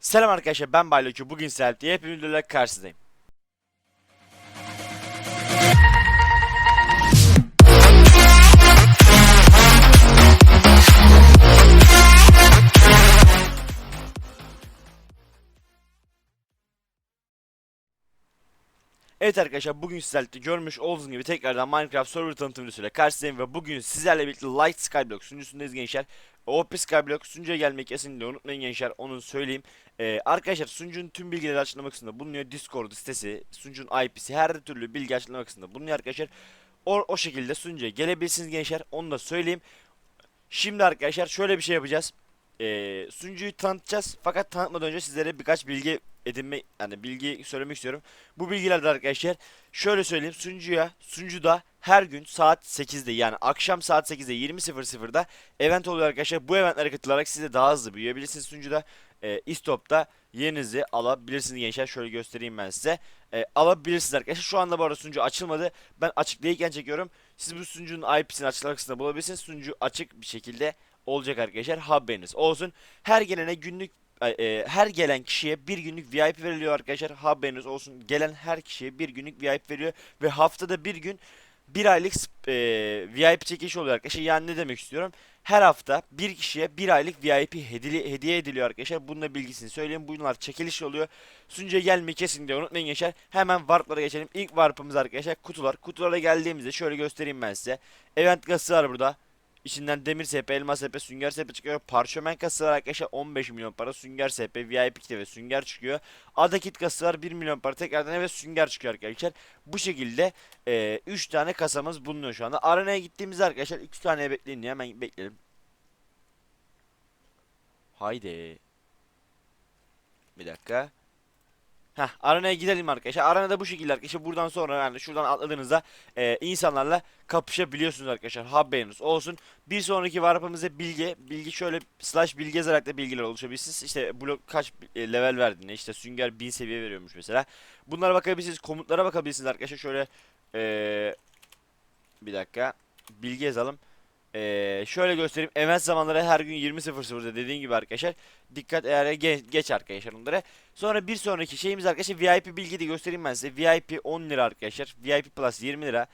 Selam arkadaşlar ben Bayloki bugün sizlerle diye hepiniz videolarla karşınızdayım. Evet arkadaşlar bugün sizlerle görmüş olduğunuz gibi tekrardan Minecraft server tanıtım videosuyla karşınızdayım ve bugün sizlerle birlikte Light Skyblock sunucusundayız gençler. OP Skyblock sunucuya gelmeyi kesinlikle unutmayın gençler onu söyleyeyim. Ee, arkadaşlar sunucunun tüm bilgileri açıklama kısmında bulunuyor. Discord sitesi, sunucunun IP'si her türlü bilgi açıklama kısmında bulunuyor arkadaşlar. O, o şekilde sunucuya gelebilirsiniz gençler onu da söyleyeyim. Şimdi arkadaşlar şöyle bir şey yapacağız. Ee, sunucuyu tanıtacağız fakat tanıtmadan önce sizlere birkaç bilgi edinme yani bilgi söylemek istiyorum. Bu bilgiler de arkadaşlar şöyle söyleyeyim sunucuya sunucuda her gün saat 8'de yani akşam saat 8'de 20.00'da event oluyor arkadaşlar. Bu eventlere katılarak siz de daha hızlı büyüyebilirsiniz sunucuda. E, istop'ta yerinizi alabilirsiniz gençler. Şöyle göstereyim ben size. E, alabilirsiniz arkadaşlar. Şu anda bu arada sunucu açılmadı. Ben açık değilken çekiyorum. Siz bu sunucunun IP'sini açıklama kısmında bulabilirsiniz. Sunucu açık bir şekilde olacak arkadaşlar. Haberiniz olsun. Her gelene günlük e, her gelen kişiye bir günlük VIP veriliyor arkadaşlar. Haberiniz olsun. Gelen her kişiye bir günlük VIP veriyor ve haftada bir gün bir aylık e, VIP çekişi oluyor arkadaşlar. Yani ne demek istiyorum? Her hafta bir kişiye bir aylık VIP hedili, hediye ediliyor arkadaşlar. Bunun bilgisini söyleyeyim. Bunlar çekiliş oluyor. Sunucuya gelmeyi kesinlikle unutmayın gençler. Hemen warplara geçelim. İlk warpımız arkadaşlar kutular. Kutulara geldiğimizde şöyle göstereyim ben size. Event gazı var burada. İçinden demir SP, elmas SP, sünger SP çıkıyor. Parşömen kası var arkadaşlar 15 milyon para. Sünger SP, VIP kiti ve sünger çıkıyor. Ada kit kası var 1 milyon para. Tekrardan eve sünger çıkıyor arkadaşlar. Bu şekilde 3 tane kasamız bulunuyor şu anda. Arenaya gittiğimizde arkadaşlar 2 tane bekleyin diye hemen bekleyelim. Haydi. Bir dakika. Heh, arenaya gidelim arkadaşlar. Arenada bu şekilde arkadaşlar. Buradan sonra yani şuradan atladığınızda e, insanlarla kapışabiliyorsunuz arkadaşlar. Haberiniz olsun. Bir sonraki warp'ımızda bilgi. Bilgi şöyle slash bilgi yazarak da bilgiler oluşabilirsiniz. İşte blok kaç e, level verdiğine işte sünger 1000 seviye veriyormuş mesela. Bunlara bakabilirsiniz. Komutlara bakabilirsiniz arkadaşlar. Şöyle e, bir dakika. Bilgi yazalım. Ee, şöyle göstereyim. Event zamanları her gün 20.00'da dediğim gibi arkadaşlar. Dikkat eğer geç, geç arkadaşlar onlara. Sonra bir sonraki şeyimiz arkadaşlar VIP bilgi de göstereyim ben size. VIP 10 lira arkadaşlar. VIP Plus 20 lira.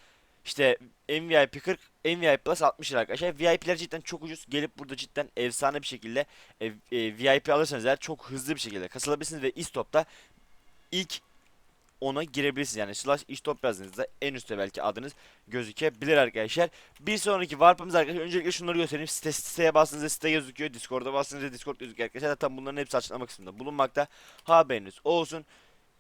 İşte MVP 40, MVP Plus 60 lira arkadaşlar. VIP'ler cidden çok ucuz. Gelip burada cidden efsane bir şekilde e, e, VIP alırsanız eğer çok hızlı bir şekilde kasılabilirsiniz ve istopta ilk ona girebilirsiniz. Yani slash ishtop yazdığınızda en üstte belki adınız gözükebilir arkadaşlar. Bir sonraki warp'ımız arkadaşlar öncelikle şunları göstereyim. Site, siteye bastığınızda site gözüküyor. Discord'a bastığınızda Discord gözüküyor arkadaşlar. Zaten bunların hepsi açıklama kısmında bulunmakta. Haberiniz olsun.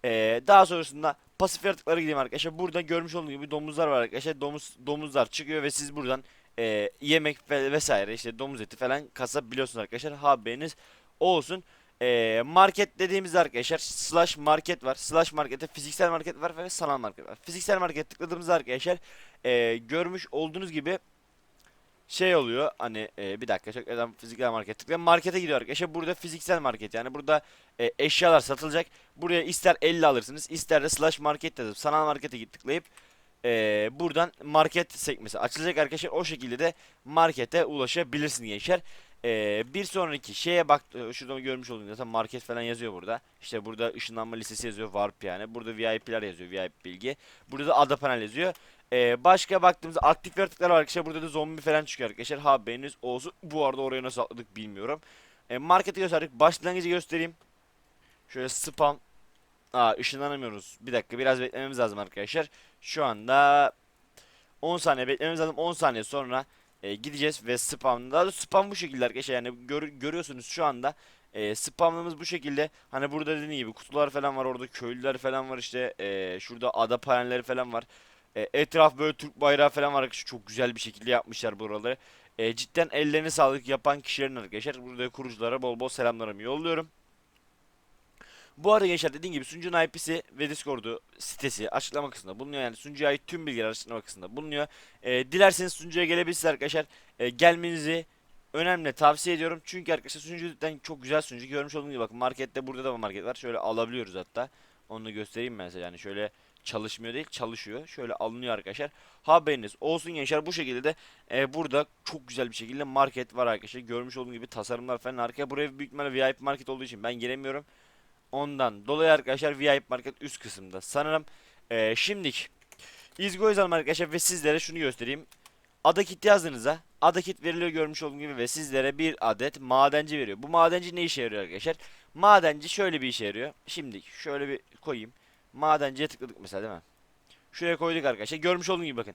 Ee, daha sonrasında pasif yaratıklara gideyim arkadaşlar. Burada görmüş olduğunuz gibi domuzlar var arkadaşlar. Domuz domuzlar çıkıyor ve siz buradan e, yemek ve vesaire işte domuz eti falan kasabiliyorsunuz arkadaşlar. Haberiniz olsun. E, market dediğimizde arkadaşlar slash market var. Slash markette fiziksel market var ve sanal market var. Fiziksel market tıkladığımızda arkadaşlar e, görmüş olduğunuz gibi şey oluyor. Hani e, bir dakika çok neden fiziksel market tıklayalım markete gidiyor arkadaşlar. Burada fiziksel market yani burada e, eşyalar satılacak. Buraya ister 50 alırsınız ister de slash market yazıp sanal markete tıklayıp e, buradan market sekmesi açılacak arkadaşlar. O şekilde de markete ulaşabilirsiniz gençler ee, bir sonraki şeye bak şurada görmüş olduğunuz zaten market falan yazıyor burada. İşte burada ışınlanma listesi yazıyor warp yani. Burada VIP'ler yazıyor VIP bilgi. Burada da ada panel yazıyor. Ee, başka baktığımızda aktif yaratıklar var arkadaşlar. Burada da zombi falan çıkıyor arkadaşlar. Haberiniz olsun. Bu arada oraya nasıl atladık bilmiyorum. Ee, marketi gösterdik. Başlangıcı göstereyim. Şöyle spam. Aa ışınlanamıyoruz. Bir dakika biraz beklememiz lazım arkadaşlar. Şu anda 10 saniye beklememiz lazım. 10 saniye sonra e, gideceğiz ve spam daha da spam bu şekilde arkadaşlar. Yani gör, görüyorsunuz şu anda e, spamlığımız bu şekilde. Hani burada dediğim gibi kutular falan var orada köylüler falan var işte e, şurada ada panelleri falan var. E, etraf böyle Türk bayrağı falan var arkadaşlar. Çok güzel bir şekilde yapmışlar buraları. E, cidden ellerine sağlık yapan kişilerin arkadaşlar. Burada kuruculara bol bol selamlarımı yolluyorum bu arada gençler dediğim gibi sunucunun IP'si ve Discord'u sitesi açıklama kısmında bulunuyor. Yani sunucuya ait tüm bilgiler açıklama kısmında bulunuyor. E, dilerseniz sunucuya gelebilirsiniz arkadaşlar. E, gelmenizi önemli tavsiye ediyorum. Çünkü arkadaşlar sunucudan çok güzel sunucu görmüş olduğunuz gibi bakın markette burada da market var. Şöyle alabiliyoruz hatta. Onu da göstereyim size. Yani şöyle çalışmıyor değil çalışıyor. Şöyle alınıyor arkadaşlar. Haberiniz olsun gençler bu şekilde de e, burada çok güzel bir şekilde market var arkadaşlar. Görmüş olduğunuz gibi tasarımlar falan arkaya. Buraya büyük ihtimalle VIP market olduğu için ben giremiyorum. Ondan dolayı arkadaşlar VIP market üst kısımda sanırım. E, şimdilik izgo yazalım arkadaşlar ve sizlere şunu göstereyim. Ada kit yazdığınızda ada kit veriliyor görmüş olduğunuz gibi ve sizlere bir adet madenci veriyor. Bu madenci ne işe yarıyor arkadaşlar? Madenci şöyle bir işe yarıyor. Şimdi şöyle bir koyayım. Madenciye tıkladık mesela değil mi? Şuraya koyduk arkadaşlar. Görmüş olduğunuz gibi bakın.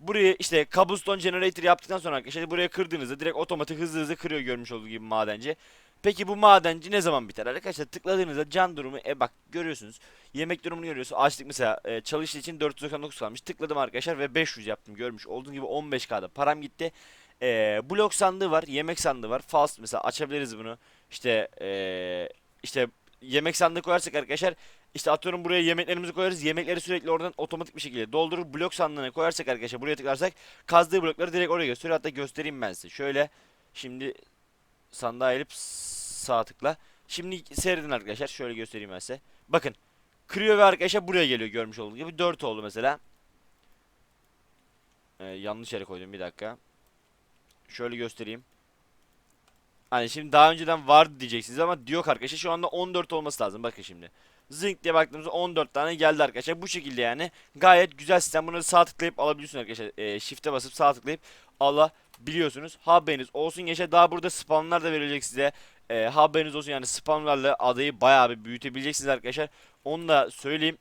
Burayı işte cobblestone generator yaptıktan sonra arkadaşlar buraya kırdığınızda direkt otomatik hızlı hızlı kırıyor görmüş olduğunuz gibi madenci. Peki bu madenci ne zaman biter? Arkadaşlar tıkladığınızda can durumu e bak görüyorsunuz. Yemek durumunu görüyorsunuz. Açlık mesela e, çalıştığı için 499 kalmış. Tıkladım arkadaşlar ve 500 yaptım. Görmüş olduğunuz gibi 15k'da param gitti. E, blok sandığı var, yemek sandığı var. Fast mesela açabiliriz bunu. İşte e, işte yemek sandığı koyarsak arkadaşlar işte atıyorum buraya yemeklerimizi koyarız. Yemekleri sürekli oradan otomatik bir şekilde doldurur. Blok sandığına koyarsak arkadaşlar buraya tıklarsak kazdığı blokları direkt oraya gösteriyor. Hatta göstereyim ben size. Şöyle şimdi sandığa eğilip sağ tıkla. Şimdi seyredin arkadaşlar. Şöyle göstereyim ben size. Bakın. Kırıyor ve arkadaşlar buraya geliyor görmüş olduğunuz gibi. 4 oldu mesela. Ee, yanlış yere koydum bir dakika. Şöyle göstereyim. Hani şimdi daha önceden vardı diyeceksiniz ama yok arkadaşlar. Şu anda 14 olması lazım. Bakın şimdi. Zing diye baktığımızda 14 tane geldi arkadaşlar. Bu şekilde yani. Gayet güzel sistem. Bunları sağ tıklayıp alabiliyorsunuz arkadaşlar. E, shift'e basıp sağ tıklayıp alabiliyorsunuz. Haberiniz olsun gençler. Daha burada spamlar da verilecek size. E, haberiniz olsun yani spamlarla adayı bayağı bir büyütebileceksiniz arkadaşlar. Onu da söyleyeyim.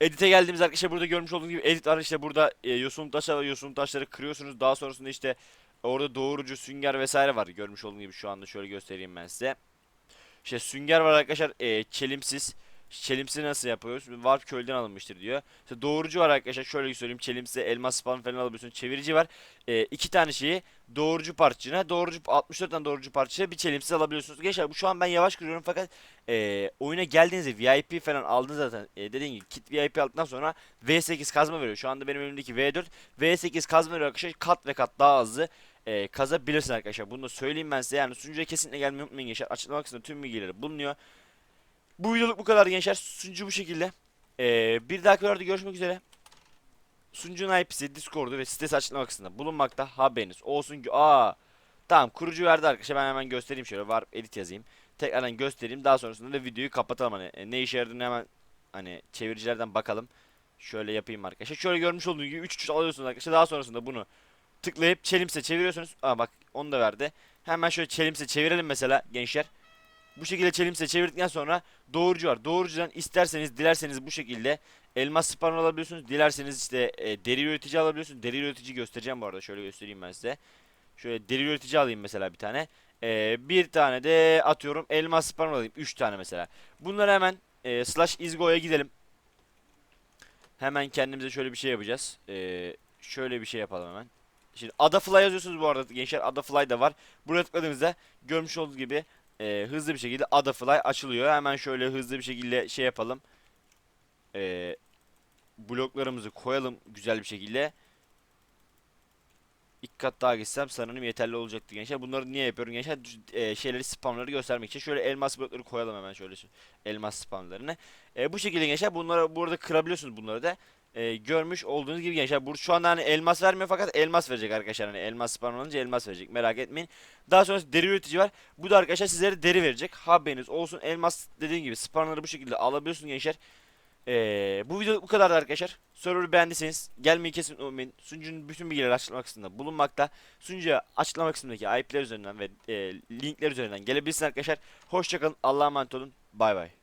Edit'e geldiğimiz arkadaşlar burada görmüş olduğunuz gibi edit var işte burada e, yosun taşı var yosun taşları kırıyorsunuz daha sonrasında işte orada doğrucu sünger vesaire var görmüş olduğunuz gibi şu anda şöyle göstereyim ben size. İşte sünger var arkadaşlar e, çelimsiz. Çelimsi nasıl yapıyoruz? Warp köyden alınmıştır diyor. İşte doğrucu var arkadaşlar. Şöyle söyleyeyim. Çelimsi, elmas spawn falan alabiliyorsun. Çevirici var. E, iki tane şeyi doğrucu parçacığına, doğrucu 64 tane doğrucu parçaya bir çelimsiz alabiliyorsunuz. Gençler bu şu an ben yavaş kırıyorum fakat e, oyuna geldiğinizde VIP falan aldınız zaten. E, dediğim gibi kit VIP aldıktan sonra V8 kazma veriyor. Şu anda benim elimdeki V4 V8 kazma veriyor arkadaşlar. Kat ve kat daha hızlı e, kazabilirsin arkadaşlar. Bunu da söyleyeyim ben size. Yani sunucuya kesinlikle gelmeyi unutmayın gençler. Açıklama kısmında tüm bilgileri bulunuyor. Bu videoluk bu kadar gençler. Sunucu bu şekilde. Ee, bir dahaki videoda görüşmek üzere. Sunucunun IP'si, Discord'u ve sitesi açıklama kısmında bulunmakta. Haberiniz olsun ki. Aa, tamam kurucu verdi arkadaşlar. Ben hemen göstereyim şöyle. Var edit yazayım. Tekrardan göstereyim. Daha sonrasında da videoyu kapatalım. Hani e, ne işe yaradığını hemen hani çeviricilerden bakalım. Şöyle yapayım arkadaşlar. Şöyle görmüş olduğunuz gibi 3 3 alıyorsunuz arkadaşlar. Daha sonrasında bunu tıklayıp çelimse çeviriyorsunuz. Aa bak onu da verdi. Hemen şöyle çelimse çevirelim mesela gençler. Bu şekilde çelimse çevirdikten sonra doğrucu var. Doğrucudan isterseniz dilerseniz bu şekilde elmas spawn alabiliyorsunuz. Dilerseniz işte e, deri üretici alabiliyorsunuz. Deri üretici göstereceğim bu arada. Şöyle göstereyim ben size. Şöyle deri üretici alayım mesela bir tane. E, bir tane de atıyorum elmas spawn alayım. 3 tane mesela. Bunları hemen e, slash izgo'ya gidelim. Hemen kendimize şöyle bir şey yapacağız. E, şöyle bir şey yapalım hemen. Şimdi Adafly yazıyorsunuz bu arada gençler. Adafly da var. Buraya tıkladığınızda görmüş olduğunuz gibi e, hızlı bir şekilde Adafly açılıyor. Hemen şöyle hızlı bir şekilde şey yapalım. E, bloklarımızı koyalım güzel bir şekilde. İki kat daha gitsem sanırım yeterli olacaktı gençler. Bunları niye yapıyorum gençler? E, şeyleri spamları göstermek için. Şöyle elmas blokları koyalım hemen şöyle elmas spamlarını. E, bu şekilde gençler bunları burada kırabiliyorsunuz bunları da e, görmüş olduğunuz gibi gençler. Bu şu anda hani elmas vermiyor fakat elmas verecek arkadaşlar. Hani elmas spawn olunca elmas verecek. Merak etmeyin. Daha sonra deri üretici var. Bu da arkadaşlar sizlere deri verecek. Haberiniz olsun. Elmas dediğim gibi spawnları bu şekilde alabiliyorsunuz gençler. Ee, bu video bu kadar arkadaşlar. Server'ı beğendiyseniz gelmeyi kesin unutmayın. Sunucunun bütün bilgileri açıklama kısmında bulunmakta. Sunucuya açıklama kısmındaki IP'ler üzerinden ve e, linkler üzerinden gelebilirsiniz arkadaşlar. Hoşçakalın. Allah'a emanet olun. Bay bay.